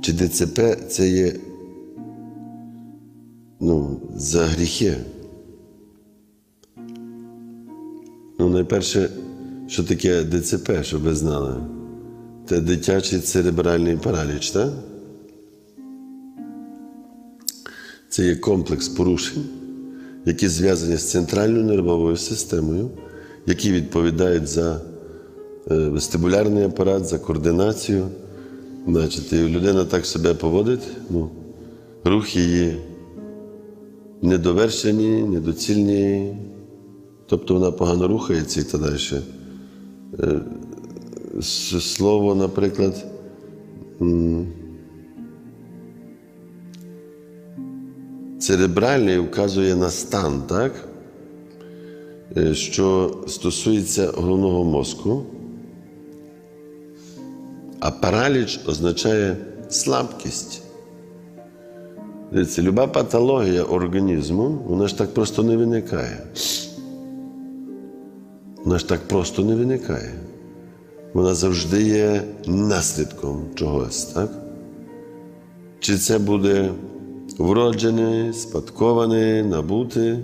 Чи ДЦП це є ну, за гріхи? Ну, найперше, що таке ДЦП, щоб ви знали? Це дитячий церебральний параліч, так? Це є комплекс порушень, які зв'язані з центральною нервовою системою, які відповідають за е, вестибулярний апарат, за координацію. Значить, і людина так себе поводить, ну, рухи її недовершені, недоцільні, тобто вона погано рухається і так далі. Е, Слово, наприклад, церебральний вказує на стан, так? Е, що стосується головного мозку, а параліч означає слабкість. Дивіться, люба патологія організму, вона ж так просто не виникає. Вона ж так просто не виникає. Вона завжди є наслідком чогось, так? Чи це буде вроджене, спадковане, набуте.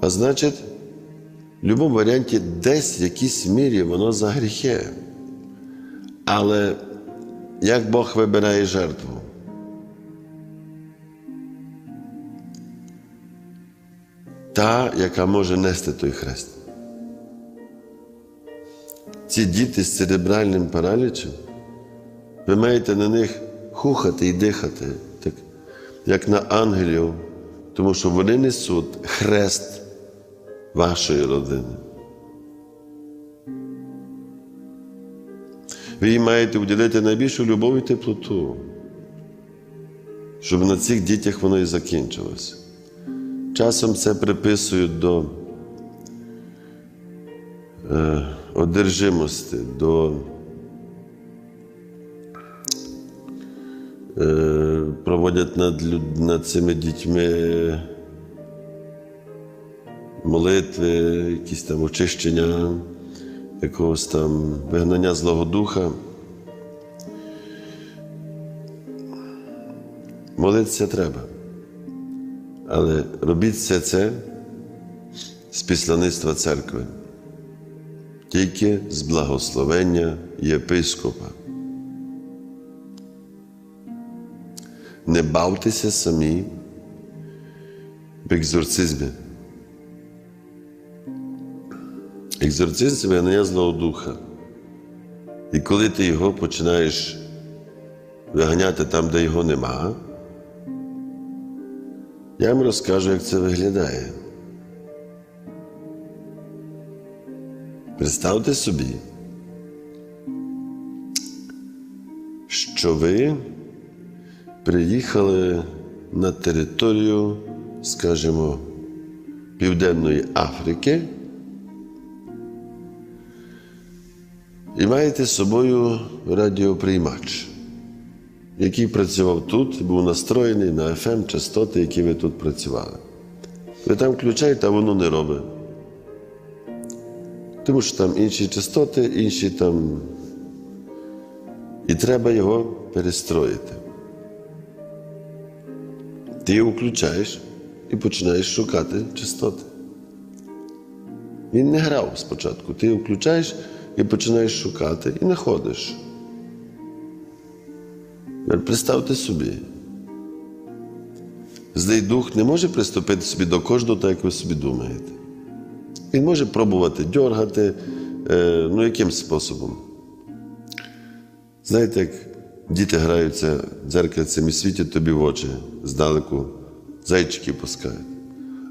А значить, в будь-якому варіанті десь в якійсь мірі воно за гріхи. Але як Бог вибирає жертву? Та, яка може нести той хрест. Ці діти з церебральним паралічем, ви маєте на них хухати і дихати, так, як на ангелів, тому що вони несуть хрест вашої родини. Ви їм маєте уділити найбільшу любов і теплоту, щоб на цих дітях воно і закінчилося. Часом це приписують до е, одержимості, до е, проводять над, над цими дітьми молитви, якісь там очищення, якогось там вигнання Злого Духа. Молитися треба. Але робіть все це з післаництва церкви, тільки з благословення єпископа. Не бавтеся самі в екзорцизмі. Екзорцизм вигнання Злого Духа. І коли ти його починаєш виганяти там, де його нема, я вам розкажу, як це виглядає. Представте собі, що ви приїхали на територію, скажімо, Південної Африки і маєте з собою радіоприймач який працював тут, був настроєний на FM частоти, які ви тут працювали. Ви там включаєте, а воно не робить. Тому що там інші частоти, інші там. І треба його перестроїти. Ти його включаєш і починаєш шукати частоти. Він не грав спочатку. Ти його включаєш і починаєш шукати, і знаходиш. Представте собі. Злий дух не може приступити собі до кожного, так як ви собі думаєте. Він може пробувати дьоргати, е, ну яким способом. Знаєте, як діти граються дзеркальцем і світять тобі в очі здалеку, зайчики пускають.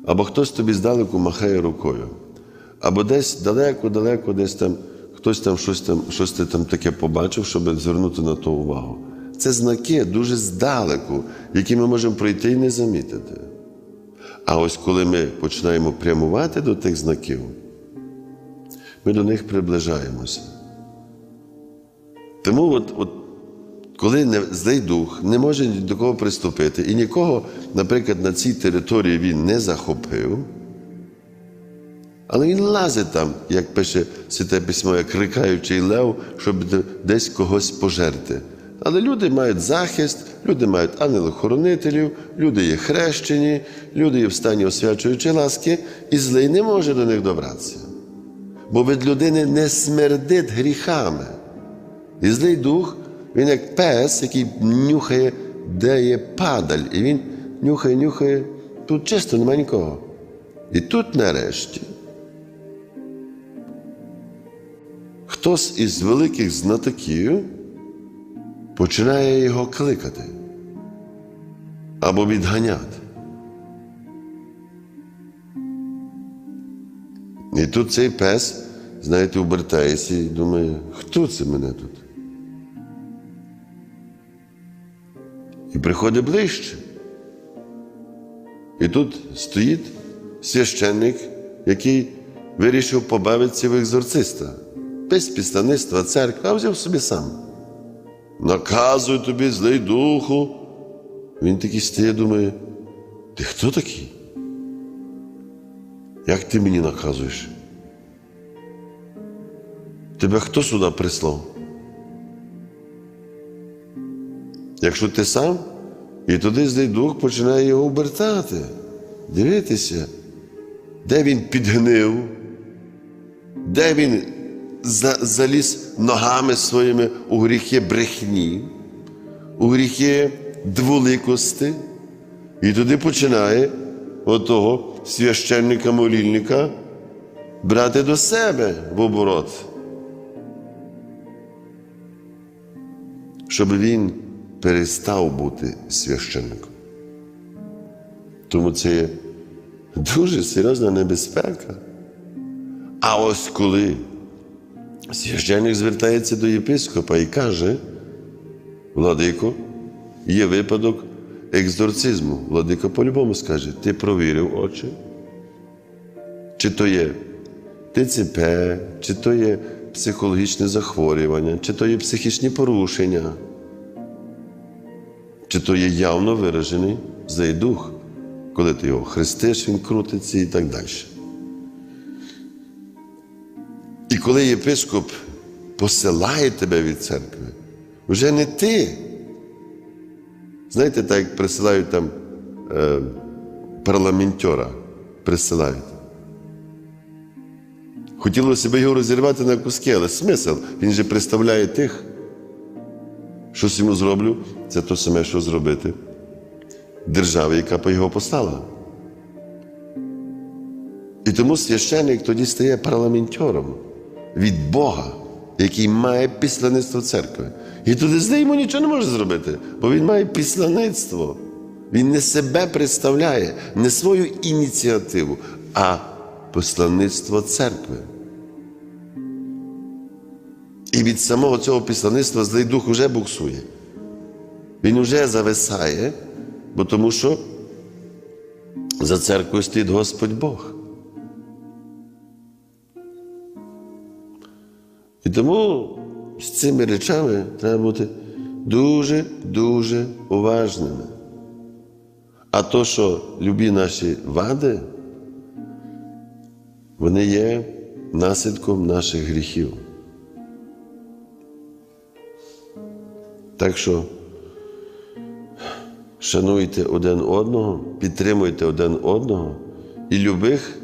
Або хтось тобі здалеку махає рукою. Або десь далеко-далеко, десь там хтось там щось там, щось ти там таке побачив, щоб звернути на то увагу. Це знаки дуже здалеку, які ми можемо пройти і не замітити. А ось коли ми починаємо прямувати до тих знаків, ми до них приближаємося. Тому, от, от, коли не, злий дух не може ні до кого приступити, і нікого, наприклад, на цій території він не захопив, але він лазить там, як пише Святе Письмо, як рикаючий лев, щоб десь когось пожерти. Але люди мають захист, люди мають ангелохоронителів, люди є хрещені, люди є в стані освячуючої ласки, і злий не може до них добратися. Бо від людини не смердить гріхами. І злий дух, він як пес, який нюхає, де є падаль, і він нюхає, нюхає, тут чисто немає нікого. І тут нарешті хтось із великих знатоків починає його кликати або відганяти. І тут цей пес, знаєте, обертається і думає, хто це мене тут? І приходить ближче. І тут стоїть священник, який вирішив побавитися в екзорциста. Без післаництва церкви, а взяв собі сам. Наказую тобі злий духу. Він такий стає, думає, ти хто такий? Як ти мені наказуєш? Тебе хто сюди прислав? Якщо ти сам, і туди злий дух починає його обертати, дивитися, де він підгнив, де він заліз ногами своїми у гріхи брехні, у гріхи дволикости, і туди починає отого священника молільника брати до себе в оборот, щоб він перестав бути священником. Тому це є дуже серйозна небезпека. А ось коли священник звертається до єпископа і каже, Владико, є випадок екзорцизму. Владико по-любому скаже, ти провірив очі? Чи то є ТЦП, чи то є психологічне захворювання, чи то є психічні порушення, чи то є явно виражений злий дух, коли ти його хрестиш, він крутиться і так далі. І коли єпископ посилає тебе від церкви, вже не ти. Знаєте, так як присилають там е, парламентера, присилають. Хотілося б його розірвати на куски, але смисл, він же представляє тих. Щось йому зроблю, це то саме, що зробити державі, яка по його послала. І тому священник тоді стає парламентером від Бога, який має післаництво церкви. І туди злий йому нічого не може зробити, бо він має післаництво. Він не себе представляє, не свою ініціативу, а посланництво церкви. І від самого цього післаництва злий дух уже буксує. Він вже зависає, бо тому що за церквою стоїть Господь Бог. І тому з цими речами треба бути дуже-дуже уважними. А то, що любі наші вади, вони є наслідком наших гріхів. Так що шануйте один одного, підтримуйте один одного і любих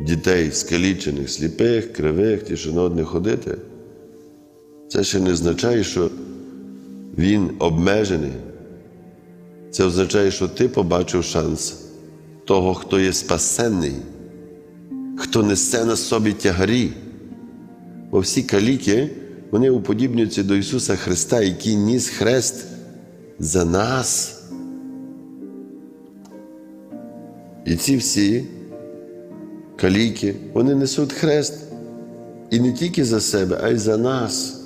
дітей скалічених, сліпих, кривих, ті, що на одне ходити. Це ще не означає, що він обмежений. Це означає, що ти побачив шанс того, хто є спасенний, хто несе на собі тягарі. Бо всі каліки, вони уподібнюються до Ісуса Христа, який ніс хрест за нас. І ці всі каліки, вони несуть хрест і не тільки за себе, а й за нас,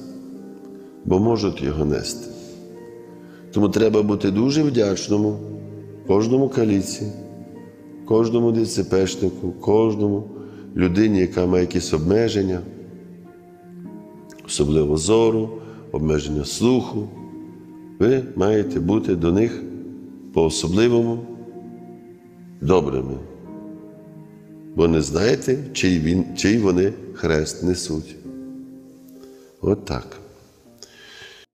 бо можуть його нести. Тому треба бути дуже вдячному кожному каліці, кожному ДЦПшнику, кожному людині, яка має якісь обмеження, особливо зору, обмеження слуху. Ви маєте бути до них по-особливому добрими. Бо не знаєте, чий, він, чий вони хрест несуть. От.